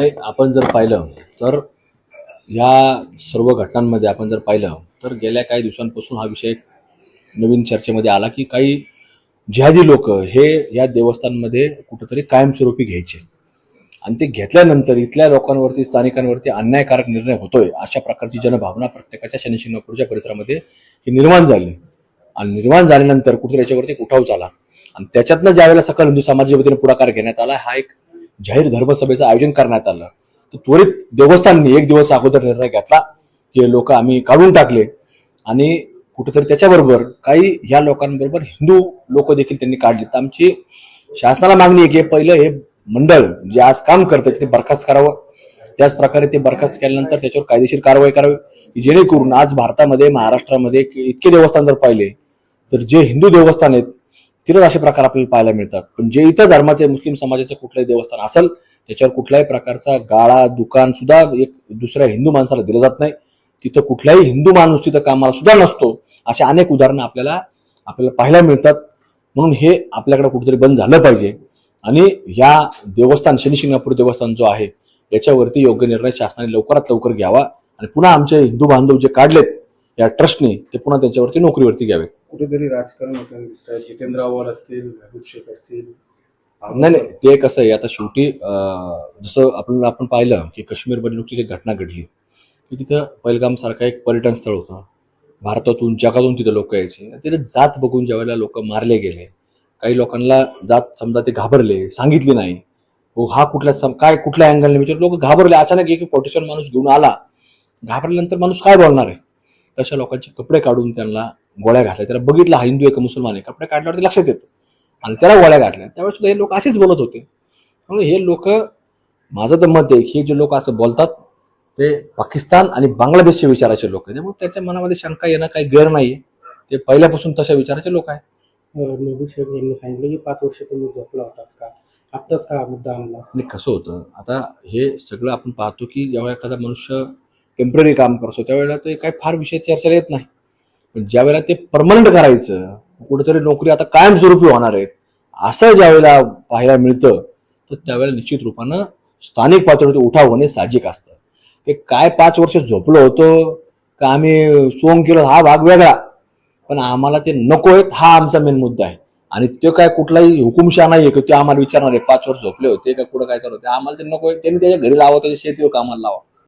नाही आपण जर पाहिलं तर ह्या सर्व घटनांमध्ये आपण जर पाहिलं तर गेल्या काही दिवसांपासून हा विषय नवीन चर्चेमध्ये आला की काही जिहादी लोक हे या देवस्थानमध्ये कुठंतरी कायमस्वरूपी घ्यायचे. आणि ते घेतल्यानंतर इथल्या लोकांवरती स्थानिकांवरती अन्यायकारक निर्णय होतोय अशा प्रकारची जनभावना प्रत्येकाच्या शनिशिंगणापूरच्या परिसरामध्ये ही निर्माण झाली. आणि निर्माण झाल्यानंतर कुठेतरी याच्यावरती उठाव झाला. आणि त्याच्यातनं ज्यावेळेला सकल हिंदू समाजाच्या वतीने पुढाकार घेण्यात आला हा एक जाहीर धर्मसभेचं आयोजन करण्यात आलं. तर त्वरित देवस्थाननी एक दिवस अगोदर निर्णय घेतला की लोक आम्ही काढून टाकले. आणि कुठेतरी त्याच्याबरोबर काही ह्या लोकांबरोबर हिंदू लोक देखील त्यांनी काढले. तर आमची शासनाला मागणी आहे की पहिलं हे मंडळ जे आज काम करतं ते बरखास्त करावं. त्याच प्रकारे ते बरखास्त केल्यानंतर त्याच्यावर कायदेशीर कारवाई करावी. जेणेकरून आज भारतामध्ये महाराष्ट्रामध्ये इतके देवस्थान जर पाहिले तर जे हिंदू देवस्थान आहेत तिथंच असे प्रकार आपल्याला पाहायला मिळतात. पण जे इतर धर्माचे मुस्लिम समाजाचं कुठलंही देवस्थान असेल त्याच्यावर कुठल्याही प्रकारचा गाळा दुकान सुद्धा एक दुसऱ्या हिंदू माणसाला दिलं जात नाही. तिथं कुठलाही हिंदू माणूस तिथं कामाला सुद्धा नसतो. अशा अनेक उदाहरणं आपल्याला आपल्याला पाहायला मिळतात. म्हणून हे आपल्याकडे कुठेतरी बंद झालं पाहिजे. आणि या देवस्थान शनी शिंगणापूर देवस्थान जो आहे याच्यावरती योग्य निर्णय शासनाने लवकरात लवकर घ्यावा. आणि पुन्हा आमचे हिंदू बांधव जे काढलेत या ट्रस्टने ते पुन्हा त्यांच्यावरती नोकरीवरती घ्यावे. कुठेतरी राजकारण दिसत आहे जितेंद्र आव्हाड असतील महबूब शेख असतील. नाही नाही ते कसं आहे आता शेवटी जसं आपण आपण पाहिलं की काश्मीरमध्ये नुकतीच एक घटना घडली की तिथं पहिलगाम सारखं एक पर्यटन स्थळ होतं. भारतातून जगातून तिथं लोक यायचे. तिथे जात बघून ज्यावेळेला लोक मारले गेले काही लोकांना जात समजा ते घाबरले सांगितली नाही हो हा कुठल्या सम काय कुठल्या अँगलने विचार लोक घाबरले. अचानक एक पोटेशन माणूस घेऊन आला. घाबरल्यानंतर माणूस काय बोलणार आहे? तशा लोकांचे कपडे काढून त्यांना गोळ्या घातल्या. त्याला बघितलं हा हिंदू आहे का मुसलमान आहे? कपडे काढल्यावरती लक्षात येतं. आणि त्याला गोळ्या घातल्या. त्यावेळेस सुद्धा हे लोक असेच बोलत होते. त्यामुळे हे लोक माझं तर मत आहे की हे जे लोक असं बोलतात ते पाकिस्तान आणि बांगलादेशचे विचाराचे लोक आहेत. त्यामुळे त्याच्या मनामध्ये शंका येणं काही गैर नाही ते पहिल्यापासून तशा विचाराचे लोक आहेत. शेख यांनी सांगितलं की पाच वर्ष तुम्ही झोपला होतात का? आत्ताच का मुद्दा आणला? आणि कसं होतं? आता हे सगळं आपण पाहतो की जेव्हा एखादा मनुष्य टेंपररी काम करतो त्यावेळेला ते काही फार विषय चर्चेला येत नाही. पण ज्या वेळेला ते परमनंट करायचं कुठेतरी नोकरी आता कायमस्वरूपी होणार आहे असं ज्या वेळेला पाहायला मिळतं तर त्यावेळेला निश्चित रूपानं स्थानिक पातळीवरती उठाव होणे साहजिक असतं. ते काय पाच वर्ष झोपलो होतो का आम्ही सोंग केलं हा भाग वेगळा पण आम्हाला ते नको आहेत हा आमचा मेन मुद्दा आहे. आणि तो काय कुठलाही हुकुमशा नाही आहे की ते आम्हाला विचारणार आहे पाच वर्ष झोपले होते का कुठं काय करत होते आम्हाला ते नको आहे त्यांनी त्याच्या घरी लावा त्याच्या शेतीवर कामाला लावा.